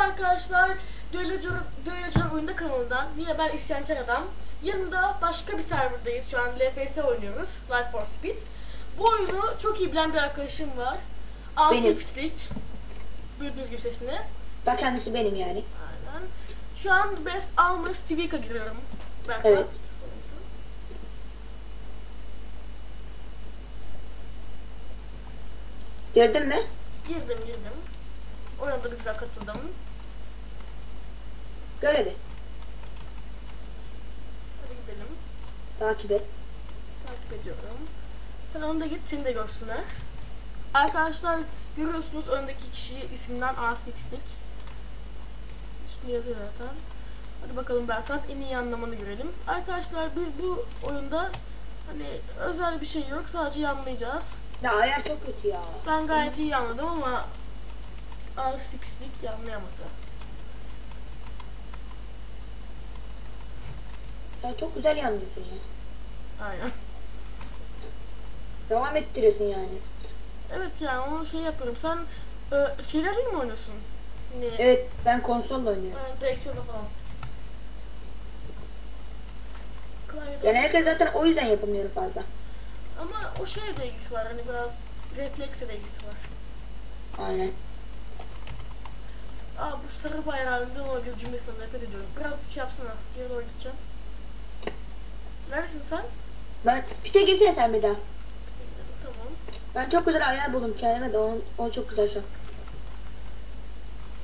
arkadaşlar. Döyücüler Oyunda kanalından yine ben İsyankar Adam. Yanında başka bir serverdayız. Şu an LFS oynuyoruz. Life for Speed. Bu oyunu çok iyi bilen bir arkadaşım var. Asi. Pislik. Duyduğunuz gibi sesini. Bak kendisi benim yani. Aynen. Şu an Best Almers TV'ye giriyorum. Berkat. Evet. Gördün mü? Girdim girdim. Oyuna da güzel katıldım. Gör hadi. Gidelim. Takip et. Takip ediyorum. Sen onu da git seni de görsünler. Arkadaşlar görüyorsunuz öndeki kişi isminden Asi Pislik. Şimdi yazıyor zaten. Hadi bakalım Berkant en iyi anlamanı görelim. Arkadaşlar biz bu oyunda hani özel bir şey yok sadece yanlayacağız. Ya ayar çok kötü ya. Ben gayet iyi anladım ama Asi Pislik yanlayamadı. Sen çok güzel yanlıyorsun ya. Aynen. Devam ettiriyorsun yani. Evet yani onu şey yapıyorum. Sen e, şeyler değil mi oynuyorsun? Hani, Evet ben konsolla oynuyorum. e, direksiyonda falan. Genellikle zaten o yüzden yapamıyorum fazla. Ama o şeye de ilgisi var hani biraz refleksle de ilgisi var. Aynen. Aa bu sarı bayrağında olabilir cümlesinden nefret ediyorum. Biraz şey yapsana. Neredesin sen? Ben bir tek girsene sen bir daha. Tamam. Ben çok güzel ayar buldum kendime de o, o çok güzel şu an.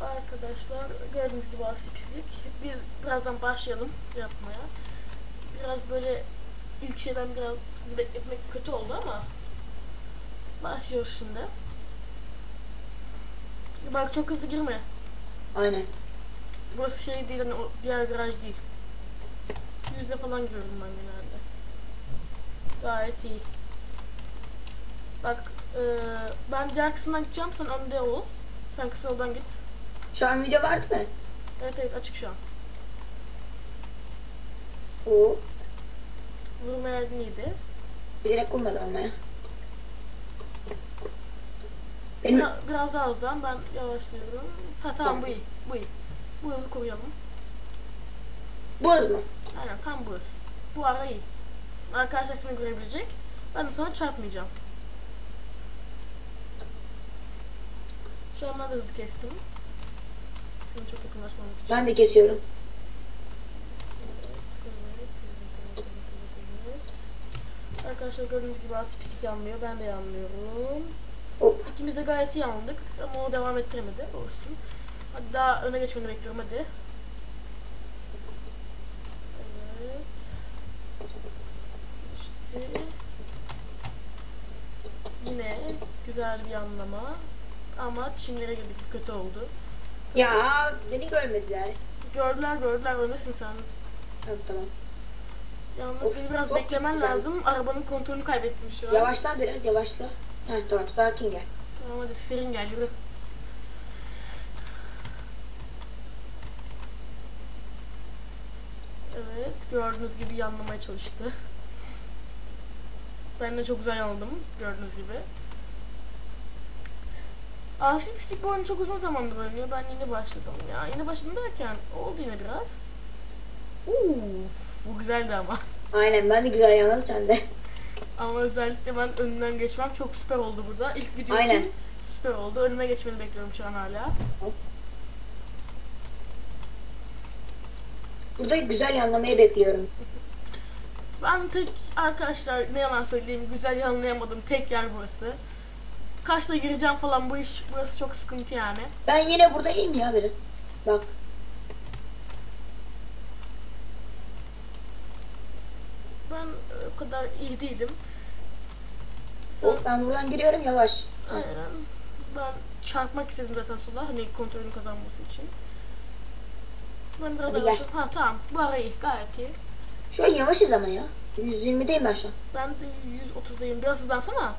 Arkadaşlar gördüğünüz gibi asi pislik. Biz birazdan başlayalım yapmaya. Biraz böyle ilk şeyden biraz sizi bekletmek kötü oldu ama başlıyoruz şimdi. Bak çok hızlı girme. Aynen. Burası şey değil hani o diğer garaj değil. Yüzde falan giriyorum ben genelde. Gayet iyi. Bak eee, ben diğer kısımdan gideceğim sen önde ol. Sen kısa yoldan git. Şu an video vardı mı? Evet evet açık şu an. Oo. Vurma yerden iyiydi. Bilerek vurmadım ama ya. Benim Biraz, biraz daha hızlan ben yavaşlıyorum. Ha tamam bu iyi. Bu iyi. Bu hızı koruyalım. bu hız mı? Aynen tam bu hız. Bu ara iyi. Arkadaşlar seni görebilecek. Ben de sana çarpmayacağım. Şu an ben de hızı kestim. Seni çok yakınlaşmam için. Ben de kesiyorum. Arkadaşlar gördüğünüz gibi az pislik yanmıyor. Ben de yanmıyorum. Hop. İkimiz de gayet iyi yandık ama o devam ettiremedi. Olsun. Hadi daha öne geçmeni bekliyorum hadi. Evet. İşte. Yine güzel bir yanlama. Ama çimlere girdik. Kötü oldu. Ya beni görmediler. Gördüler gördüler. Öndesin sen. Evet, tamam. Yalnız Of, beni biraz çok beklemen güzel. lazım. Arabanın kontrolünü kaybettim şu an. Yavaşla biraz yavaşla. Heh, tamam sakin gel. Tamam hadi serin gel yürü. Evet gördüğünüz gibi yanlamaya çalıştı. Ben de çok güzel yanladım gördüğünüz gibi. Asi Pislik bu oyunu çok uzun zamandır oynuyor. Ben yeni başladım ya. Yeni başladım derken oldu yine biraz. Uuu, bu güzeldi ama. Aynen ben de güzel yanladım sen de. Ama özellikle ben önünden geçmem çok süper oldu burada. İlk video Aynen. için süper oldu. Önüme geçmeni bekliyorum şu an hala. Burada güzel yanlamayı bekliyorum. Ben tek arkadaşlar ne yalan söyleyeyim güzel yanlayamadım. Tek yer burası. Kaçta gireceğim falan bu iş burası çok sıkıntı yani. Ben yine burada iyiyim ya biraz. Bak. Ben o kadar iyi değilim. Hop ben buradan giriyorum yavaş. Aynen. Ben çarpmak istedim zaten sola hani kontrolün kazanması için. Ben biraz yavaşladım. Ha tamam. Bu ara iyi. Gayet iyi. Şu an yavaşız ama ya. 120'deyim ben şu an. Ben de 130'dayım. Biraz hızlansana.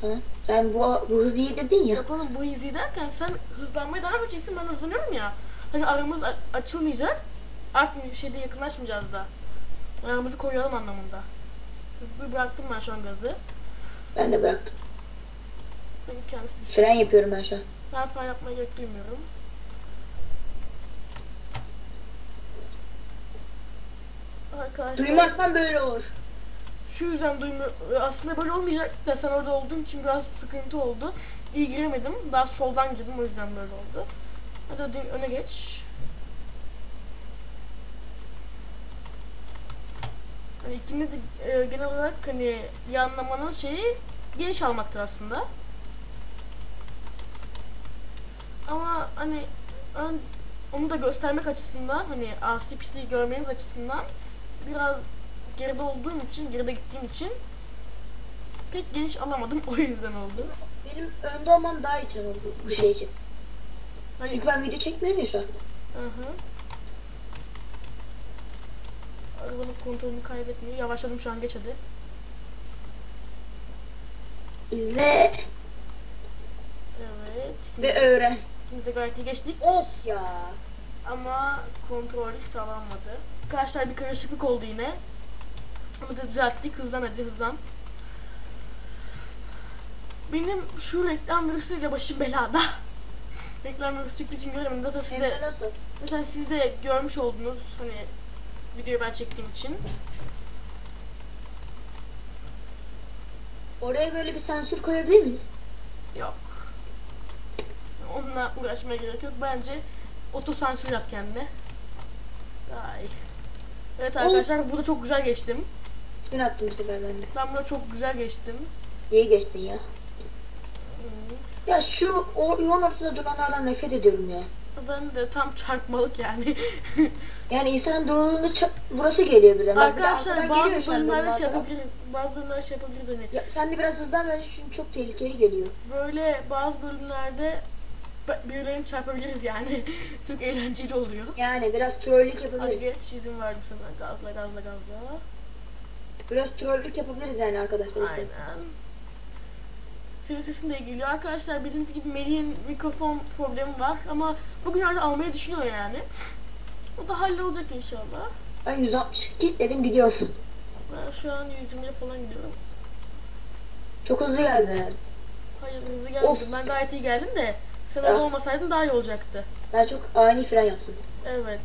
Ha? Ben bu, bu hızı iyi dedin ya. Yok oğlum bu hızı derken sen hızlanmayı daha yapacaksın ben hızlanıyorum ya. Hani aramız açılmayacak. Artık şeyde yakınlaşmayacağız da. Aramızı koruyalım anlamında. Hızlı bıraktım ben şu an gazı. Ben de bıraktım. Kendisi düşün. Fren yapıyorum ben şu an. Ben fren yapmaya gerek duymuyorum. Arkadaşlar. Duymaktan böyle olur şu yüzden duymuyor. Aslında böyle olmayacak da sen orada olduğun için biraz sıkıntı oldu. İyi giremedim. Daha soldan girdim o yüzden böyle oldu. Hadi hadi öne geç. Hani ikimiz de e, genel olarak hani yanlamanın şeyi geniş almaktır aslında. Ama hani onu da göstermek açısından hani asi pisliği görmeniz açısından biraz geride olduğum için, geride gittiğim için pek geniş alamadım o yüzden oldu. Benim önde olmam daha iyi oldu bu şey için. Hani Çünkü ben video çekmiyorum ya şu an. Hı hı. Arabanın kontrolünü kaybetmiyor. Yavaşladım şu an geç hadi. İzle Evet. ve öğren. İkimiz de gayet iyi geçtik. Of ya. Ama kontrol sağlanmadı. Arkadaşlar bir karışıklık oldu yine. Ama da düzelttik. Hızlan hadi hızlan. Benim şu reklam virüsüyle başım belada. reklam virüsü çıktığı için göremedim. Zaten siz de, zaten siz de görmüş oldunuz. Hani videoyu ben çektiğim için. Oraya böyle bir sensör koyabilir miyiz? Yok. Onunla uğraşmaya gerek yok. Bence otosansür yap kendine. İyi. Evet arkadaşlar burada çok güzel geçtim. Spin attım bu sefer ben de. Ben burada çok güzel geçtim. İyi geçtin ya. Hmm. Ya şu o yolun ortasında duranlardan nefret ediyorum ya. Ben de tam çarpmalık yani. Yani insanın durduğunda burası geliyor de arkadaşlar bazı bölümlerde şey yapabiliriz. Bazı bölümlerde şey yapabiliriz hani. Ya sen de biraz hızlan bence çünkü çok tehlikeli geliyor. Böyle bazı bölümlerde birilerini çarpabiliriz yani. çok eğlenceli oluyor. Yani biraz trollük Hadi yapabiliriz. geç izin verdim sana. Gazla gazla gazla. Biraz trollük yapabiliriz yani arkadaşlar. Aynen. Senin sesin de geliyor. Arkadaşlar bildiğiniz gibi Melih'in mikrofon problemi var ama bugünlerde almayı düşünüyor yani. O da hallolacak inşallah. Ben 160 git dedim gidiyorsun. Ben şu an 120'ye falan gidiyorum. Çok hızlı geldin yani. Hayır hızlı gelmedim. Of. Ben gayet iyi geldim de sen Ya. orada olmasaydın daha iyi olacaktı. Ben çok ani fren yaptım. Evet.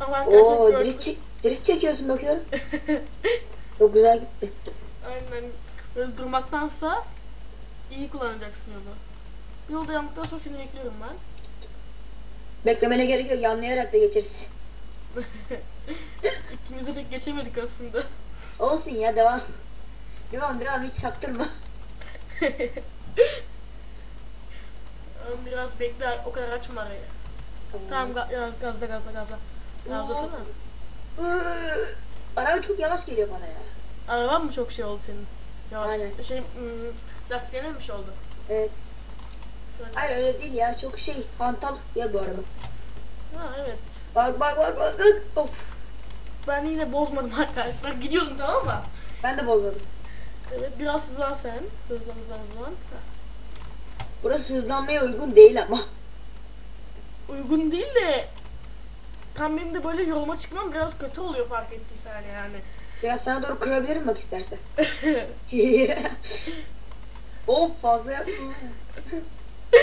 Ama arkadaşlar Oo gördüm. drift, çek drift çekiyorsun bakıyorum. Çok güzel gitti. Aynen. Böyle durmaktansa iyi kullanacaksın yolu. Yolda yandıktan sonra seni bekliyorum ben. Beklemene gerek yok yanlayarak da geçeriz. İkimiz de pek geçemedik aslında. Olsun ya devam. Devam devam hiç çaktırma. Biraz bekle o kadar açma arayı. Tamam ga- gaz, gazla gazla gazla. Gazlasana. Araba çok yavaş geliyor bana ya. Araban mı çok şey oldu senin? Yavaş. Aynen. Şey, hmm, lastiklerine mi bir şey oldu? Evet. Şöyle. Hayır öyle değil ya çok şey hantal ya bu araba. Ha evet. Bak bak bak bak bak. Of. Ben yine bozmadım arkadaşlar. Gidiyordum tamam mı? Ben de bozmadım. Evet biraz hızlan sen. Hızlan hızlan hızlan. Burası hızlanmaya uygun değil ama. Uygun değil de tam benim de böyle yoluma çıkmam biraz kötü oluyor fark ettiysen yani. Biraz sana doğru kırabilirim bak istersen. of fazla yapma.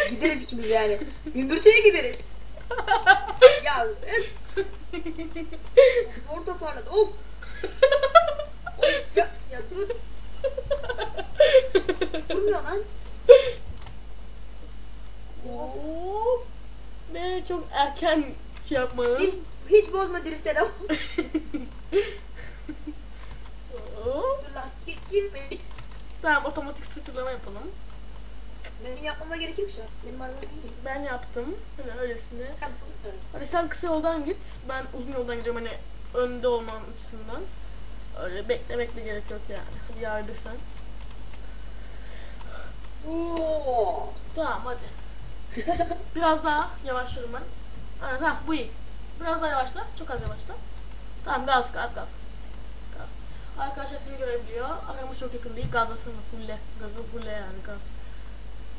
gideriz ikimiz yani. Gümbürtüye gideriz. ya öf. Zor toparladı. Of. Of ya, ya dur. Durmuyor lan. Oo. Ne çok erken şey yapmanın. Hiç, hiç bozma drifte devam. Oo. Dur lan. Git gitme. Tamam otomatik sıfırlama yapalım. Benim yapmama gerek yok şu an. Benim arabam iyi. Ben yaptım. Hani öylesine. Tamam, tamam. Hadi sen kısa yoldan git. Ben uzun yoldan gideceğim hani önde olmam açısından. Öyle beklemek de gerek yok yani. Hadi yardır sen. Oo. Tamam hadi. Biraz daha yavaşlıyorum ben. Aynen tamam bu iyi. Biraz daha yavaşla. Çok az yavaşla. Tamam gaz gaz gaz. Arkadaşlar seni görebiliyor. Aramız çok yakın değil. Gazlasana fulle. Gazı fulle yani gaz.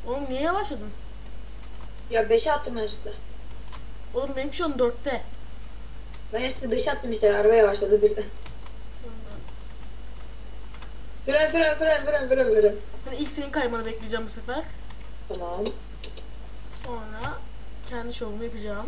Oğlum niye yavaşladın? Ya 5'e attım ben işte. Oğlum benimki şu an dörtte. Ben işte 5'e attım işte araba yavaşladı birden. Fren fren fren fren fren fren. Hani ilk senin kaymanı bekleyeceğim bu sefer. Tamam. Sonra kendi şovumu yapacağım.